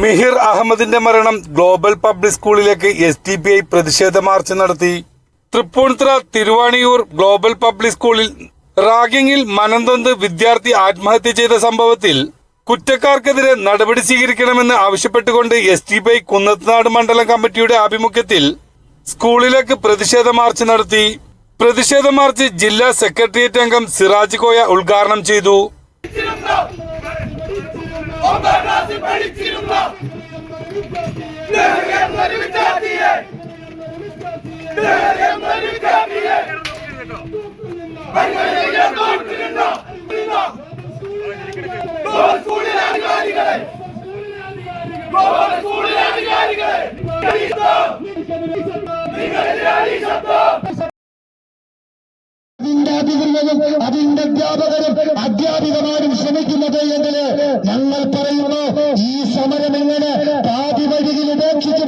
മിഹിർ അഹമ്മദിന്റെ മരണം global public സ്കൂളിലേക്ക് എസ് ഡി പി ഐ പ്രതിഷേധ മാർച്ച് നടത്തി. തൃപ്പൂണിത്തുറ തിരുവാണിയൂർ ഗ്ലോബൽ പബ്ലിക് സ്കൂളിൽ റാഗിങ്ങിൽ മനംതൊന്ത് വിദ്യാർത്ഥി ആത്മഹത്യ ചെയ്ത സംഭവത്തിൽ കുറ്റക്കാർക്കെതിരെ നടപടി സ്വീകരിക്കണമെന്ന് ആവശ്യപ്പെട്ടുകൊണ്ട് എസ് ടി പി ഐ മണ്ഡലം കമ്മിറ്റിയുടെ ആഭിമുഖ്യത്തിൽ സ്കൂളിലേക്ക് പ്രതിഷേധ മാർച്ച് നടത്തി. പ്രതിഷേധ മാർച്ച് ജില്ലാ സെക്രട്ടേറിയറ്റ് അംഗം സിറാജ് കോയ ഉദ്ഘാടനം ചെയ്തു. ക്ലാസ്സിൽ പഠിച്ചിരുന്ന ഒരു വിദ്യാർത്ഥിയെ അതിന്റെ അധികൃതരും അതിന്റെ അധ്യാപകരും അധ്യാപികമാരും ശ്രമിക്കുന്നത് എങ്കിൽ ഞങ്ങൾ പറയുന്നു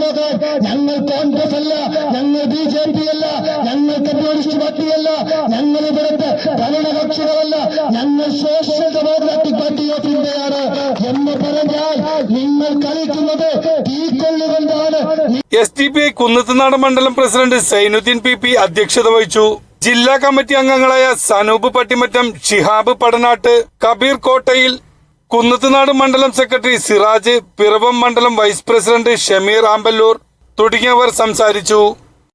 പോകാൻ ഞങ്ങൾ കോൺഗ്രസ് അല്ല ഞങ്ങൾ ബി ജെ പി അല്ല ഞങ്ങൾ കമ്മ്യൂണിസ്റ്റ് പാർട്ടിയല്ല ഞങ്ങൾ ഇവിടുത്തെ ഭരണകക്ഷികളല്ല ഞങ്ങൾ സോഷ്യൽ ഡെമോക്രാറ്റിക് പാർട്ടി ഓഫ് ഇന്ത്യയാണ് എന്ന് പറഞ്ഞാൽ നിങ്ങൾ കളിക്കുന്നത് തീക്കൊള്ളുകൊണ്ടാണ് എസ് ടി പി കുന്നത്തുനാട് മണ്ഡലം പ്രസിഡന്റ് സൈനുദ്ദീൻ പി പി അധ്യക്ഷത വഹിച്ചു. ജില്ലാ കമ്മിറ്റി അംഗങ്ങളായ സനൂപ് പട്ടിമറ്റം ഷിഹാബ് പടനാട്ട് കബീർ കോട്ടയിൽ കുന്നത്തുനാട് മണ്ഡലം സെക്രട്ടറി സിറാജ് പിറവം മണ്ഡലം വൈസ് പ്രസിഡന്റ് ഷമീർ ആമ്പല്ലൂർ തുടങ്ങിയവർ സംസാരിച്ചു.